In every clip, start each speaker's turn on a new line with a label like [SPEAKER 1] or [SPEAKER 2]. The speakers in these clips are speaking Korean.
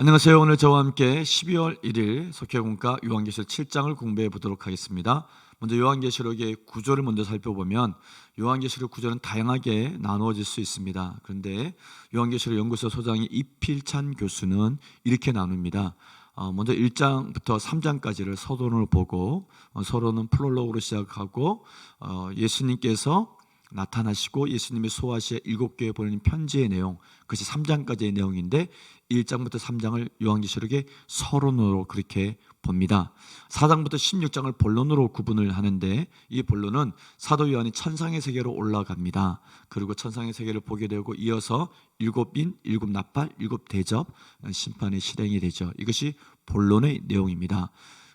[SPEAKER 1] 안녕하세요. 오늘 저와 함께 12월 1일 석회공과 요한계시록 7장을 공부해 보도록 하겠습니다. 먼저 요한계시록의 구조를 먼저 살펴보면 요한계시록 구조는 다양하게 나누어질 수 있습니다. 그런데 요한계시록 연구소 소장이 이필찬 교수는 이렇게 나눕니다. 어, 먼저 1장부터 3장까지를 서론을 보고 어, 서론은 프롤로그로 시작하고 어, 예수님께서 나타나시고 예수님이 소아시아 일곱 교회에 보내는 편지의 내용 그것이 3장까지의 내용인데 1장부터 3장을 요한계시록의 서론으로 그렇게 봅니다. 4장부터 16장을 본론으로 구분을 하는데 이 본론은 사도 요한이 천상의 세계로 올라갑니다. 그리고 천상의 세계를 보게 되고 이어서 일곱 인, 일곱 나팔, 일곱 대접 심판의 실행이 되죠. 이것이 본론의 내용입니다.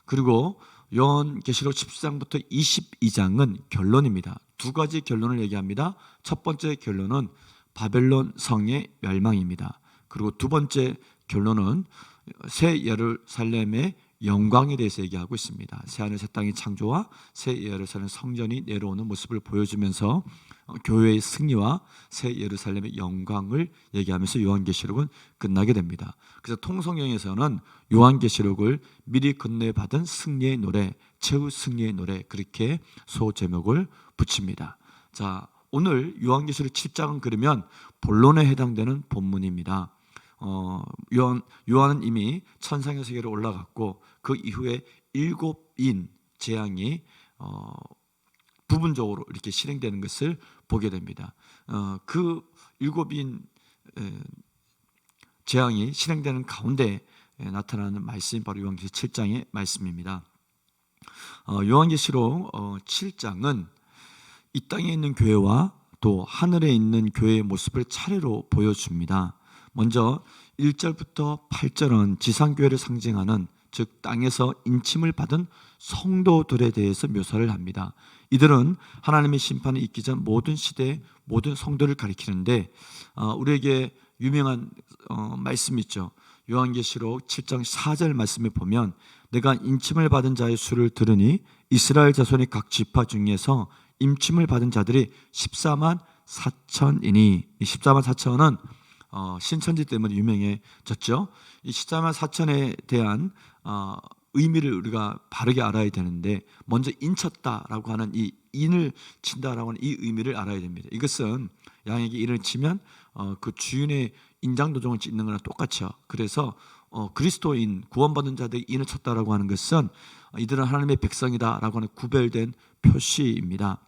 [SPEAKER 1] 그리고 요한계시록 10장부터 22장은 결론입니다. 두 가지 결론을 얘기합니다. 첫 번째 결론은 바벨론 성의 멸망입니다. 그리고 두 번째 결론은 새 예루살렘의 영광에 대해서 얘기하고 있습니다. 새 하늘 새 땅의 창조와 새 예루살렘 성전이 내려오는 모습을 보여주면서 어, 교회의 승리와 새 예루살렘의 영광을 얘기하면서 요한계시록은 끝나게 됩니다. 그래서 통성경에서는 요한계시록을 미리 건네받은 승리의 노래, 최후 승리의 노래 그렇게 소 제목을 붙입니다. 자, 오늘 요한계시록 7장은 그러면 본론에 해당되는 본문입니다. 어, 요한 요한은 이미 천상의 세계로 올라갔고 그 이후에 일곱 인 재앙이 어, 부분적으로 이렇게 실행되는 것을 보게 됩니다. 어, 그 일곱인 에, 재앙이 실행되는 가운데 에, 나타나는 말씀이 바로 요한계시록 7장의 말씀입니다. 어, 요한계시록 어, 7장은 이 땅에 있는 교회와 또 하늘에 있는 교회의 모습을 차례로 보여줍니다. 먼저 1절부터 8절은 지상교회를 상징하는 즉 땅에서 인침을 받은 성도들에 대해서 묘사를 합니다. 이들은 하나님의 심판이 있기 전 모든 시대 모든 성도를 가리키는데 어, 우리에게 유명한 어, 말씀 있죠. 요한계시록 7장 4절 말씀에 보면 내가 인침을 받은 자의 수를 들으니 이스라엘 자손의 각 지파 중에서 임침을 받은 자들이 14만 4천이니 이 14만 4천은 어, 신천지 때문에 유명해졌죠. 이 14만 4천에 대한 어, 의미를 우리가 바르게 알아야 되는데 먼저 인쳤다라고 하는 이 인을 친다라고 하는 이 의미를 알아야 됩니다. 이것은 양에게 인을 치면 어, 그 주인의 인장 도종을 찢는 거랑 똑같죠. 그래서 어, 그리스도인 구원받은 자들이 인을 쳤다라고 하는 것은 이들은 하나님의 백성이다라고 하는 구별된 표시입니다.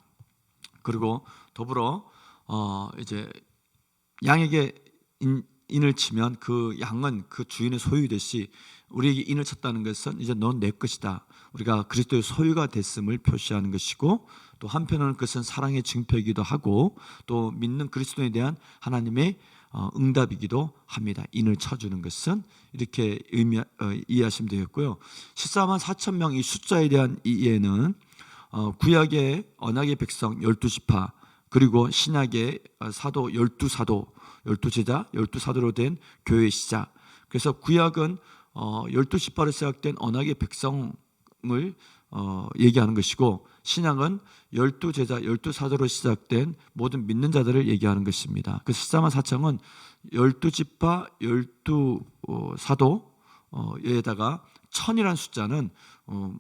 [SPEAKER 1] 그리고 더불어 어, 이제 양에게 인, 인을 치면 그 양은 그 주인의 소유듯이 우리에게 인을 쳤다는 것은 이제 넌 내 것이다. 우리가 그리스도의 소유가 됐음을 표시하는 것이고 또 한편으로는 그것은 사랑의 증표이기도 하고 또 믿는 그리스도에 대한 하나님의 어, 응답이기도 합니다. 인을 쳐주는 것은 이렇게 의미, 어, 이해하시면 되겠고요. 14만 4천 명 이 숫자에 대한 이해는 어, 구약의 언약의 백성 12지파 그리고 신약의 어, 사도 12사도 12제자 12사도로 된 교회의 시작 그래서 구약은 어, 12지파로 시작된 언약의 백성을 어, 얘기하는 것이고 신약은 12제자 12사도로 시작된 모든 믿는 자들을 얘기하는 것입니다 그 14만 4천은 12지파 12사도에다가 천이라는 숫자는 어,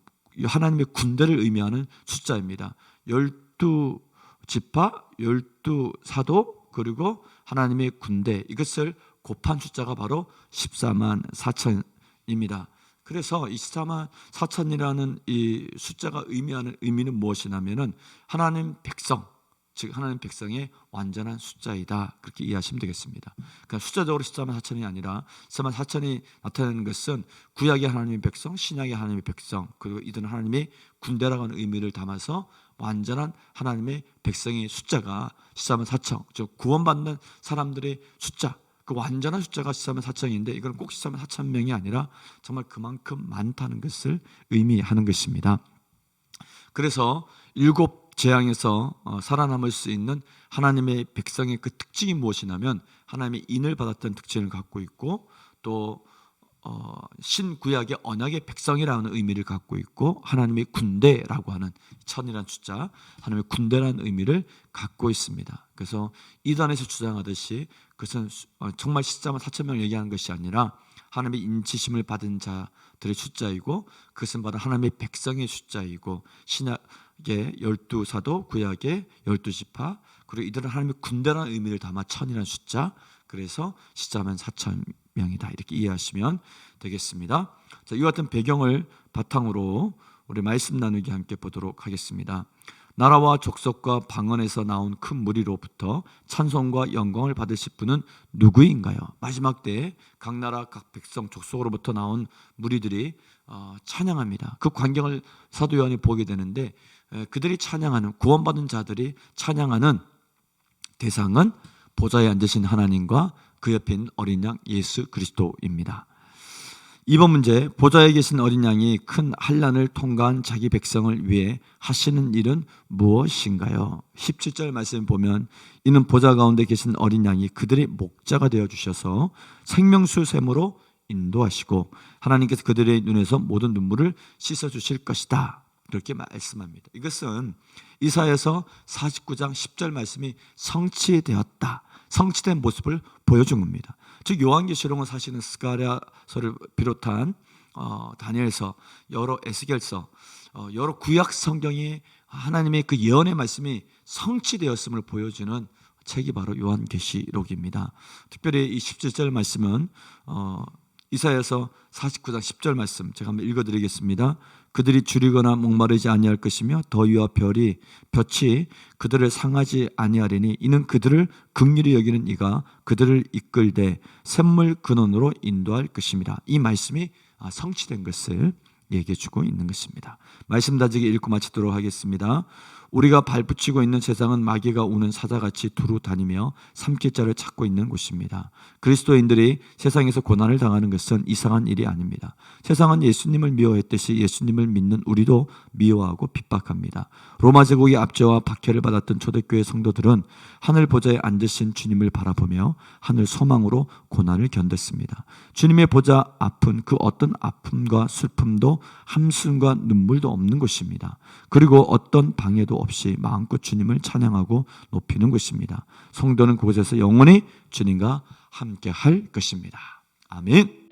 [SPEAKER 1] 하나님의 군대를 의미하는 숫자입니다. 열두 지파, 열두 사도 그리고 하나님의 군대 이것을 곱한 숫자가 바로 14만 4천입니다. 그래서 24만 4천이라는 이 숫자가 의미하는 의미는 무엇이냐면은 하나님 백성 즉 하나님 백성의 완전한 숫자이다 그렇게 이해하시면 되겠습니다. 그러니까 숫자적으로 14만 4천이 아니라 14만 4천이 나타내는 것은 구약의 하나님의 백성, 신약의 하나님의 백성 그리고 이들은 하나님의 군대라고 하는 의미를 담아서 완전한 하나님의 백성의 숫자가 14만 4천 즉 구원받는 사람들의 숫자 그 완전한 숫자가 14만 4천인데 이건 꼭 14만 4천 명이 아니라 정말 그만큼 많다는 것을 의미하는 것입니다. 그래서 일곱 재앙에서 어, 살아남을 수 있는 하나님의 백성의 그 특징이 무엇이냐면 하나님의 인을 받았던 특징을 갖고 있고 또 어, 신구약의 언약의 백성이라는 의미를 갖고 있고 하나님의 군대라고 하는 천이라는 숫자 하나님의 군대라는 의미를 갖고 있습니다. 그래서 이단에서 주장하듯이 그것은 수- 어, 정말 14만 4천 명을 얘기하는 것이 아니라 하나님의 인치심을 받은 자들의 숫자이고 그것은 바로 하나님의 백성의 숫자이고 신약의 열두 사도 구약의 열두 지파 그리고 이들은 하나님의 군대라는 의미를 담아 천이라는 숫자 그래서 시자면 사천 명이다 이렇게 이해하시면 되겠습니다. 자, 이 같은 배경을 바탕으로 우리 말씀 나누기 함께 보도록 하겠습니다. 나라와 족속과 방언에서 나온 큰 무리로부터 찬송과 영광을 받으실 분은 누구인가요? 마지막 때에 각 나라 각 백성 족속으로부터 나온 무리들이 어, 찬양합니다. 그 광경을 사도 요한이 보게 되는데 에, 그들이 찬양하는 구원받은 자들이 찬양하는 대상은 보좌에 앉으신 하나님과 그 옆에 있는 어린 양 예수 그리스도입니다. 이번 문제 보좌에 계신 어린 양이 큰 환란을 통과한 자기 백성을 위해 하시는 일은 무엇인가요? 17절 말씀 보면 이는 보좌 가운데 계신 어린 양이 그들의 목자가 되어 주셔서 생명수 샘으로 인도하시고 하나님께서 그들의 눈에서 모든 눈물을 씻어 주실 것이다. 그렇게 말씀합니다. 이것은 이사에서 49장 10절 말씀이 성취되었다. 성취된 모습을 보여준 겁니다. 즉 요한계시록은 사실은 스가랴서를 비롯한 어, 다니엘서, 여러 에스겔서, 어, 여러 구약 성경이 하나님의 그 예언의 말씀이 성취되었음을 보여주는 책이 바로 요한계시록입니다. 특별히 이 17절 말씀은 어, 이사야서 49장 10절 말씀 제가 한번 읽어드리겠습니다. 그들이 줄이거나 목마르지 아니할 것이며 더위와 별이 볕이 그들을 상하지 아니하리니 이는 그들을 극률히 여기는 이가 그들을 이끌되 샘물 근원으로 인도할 것입니다. 이 말씀이 아, 성취된 것을 얘기해 주고 있는 것입니다. 말씀 다지기 읽고 마치도록 하겠습니다. 우리가 발붙이고 있는 세상은 마귀가 우는 사자같이 두루 다니며 삼킬 자를 찾고 있는 곳입니다. 그리스도인들이 세상에서 고난을 당하는 것은 이상한 일이 아닙니다. 세상은 예수님을 미워했듯이 예수님을 믿는 우리도 미워하고 핍박합니다. 로마 제국의 압제와 박해를 받았던 초대교회 성도들은 하늘 보좌에 앉으신 주님을 바라보며 하늘 소망으로 고난을 견뎠습니다. 주님의 보좌 앞은 그 어떤 아픔과 슬픔도 함순과 눈물도 없는 곳입니다. 그리고 어떤 방해도 없이 마음껏 주님을 찬양하고 높이는 것입니다. 성도는 그곳에서 영원히 주님과 함께 할 것입니다. 아멘.